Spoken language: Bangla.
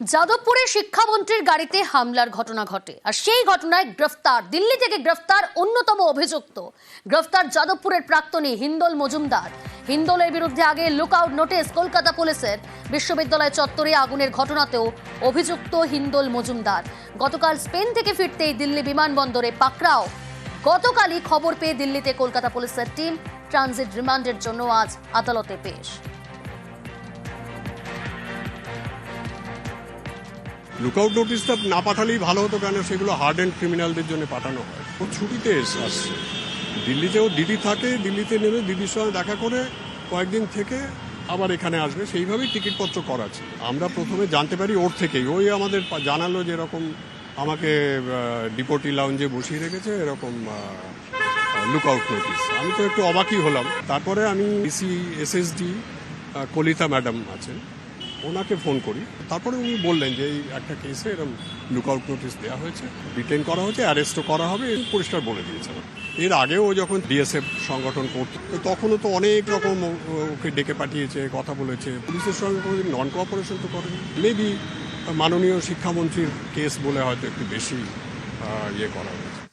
যাদবপুরে শিক্ষামন্ত্রীর গাড়িতে হামলার ঘটনা ঘটে। আর সেই ঘটনায় গ্রেফতার, দিল্লি থেকে গ্রেফতার অন্যতম অভিযুক্ত। গ্রেফতার যাদবপুরের প্রাক্তনী হিন্দোল মজুমদার। হিন্দোলের বিরুদ্ধে আগে লুকআউট নোটিশ কলকাতা পুলিশের। বিশ্ববিদ্যালয় চত্বরে আগুনের ঘটনাতেও অভিযুক্ত হিন্দোল মজুমদার। গতকাল স্পেন থেকে ফিরতেই দিল্লি বিমানবন্দরে পাকড়াও। গতকালই খবর পেয়ে দিল্লিতে কলকাতা পুলিশের টিম ট্রানজিট রিমান্ডের জন্য আজ আদালতে পেশ। লুকআউট নোটিশটা না পাঠালেই ভালো হতো কেন? সেগুলো হার্ড অ্যান্ড ক্রিমিনালদের জন্য পাঠানো হয়। ও ছুটিতে এসে আসছে। দিল্লিতেও দিদি থাকে, দিল্লিতে নেমে দিদির সঙ্গে দেখা করে কয়েকদিন থেকে আবার এখানে আসবে। সেইভাবেই টিকিটপত্র করা ছিল। আমরা প্রথমে জানতে পারি ওর থেকেই। ওই আমাদের জানালো যে এরকম আমাকে ডিপোটি লাউঞ্জে বসিয়ে রেখেছে এরকম লুকআউট নোটিস আমি তো একটু অবাকই হলাম। তারপরে আমি ইসি এসএসডি কলিতা ম্যাডাম আছেন। ওনাকে ফোন করি। তারপরে উনি বললেন যে, এই একটা কেসে এরকম লুকআউট নোটিশ দেওয়া হয়েছে ডিটেন করা হয়েছে, অ্যারেস্টও করা হবে পরিষ্কার বলে দিয়েছে এর আগেও যখন ডিএসএফ সংগঠন করত তখনও তো অনেক রকম ওকে ডেকে পাঠিয়েছে, কথা বলেছে। পুলিশের সঙ্গে কোনোদিন নন কোঅপারেশন তো করেনি। মেবি মাননীয় শিক্ষামন্ত্রীর কেস বলে হয়তো একটু বেশি ইয়ে করা হয়েছে।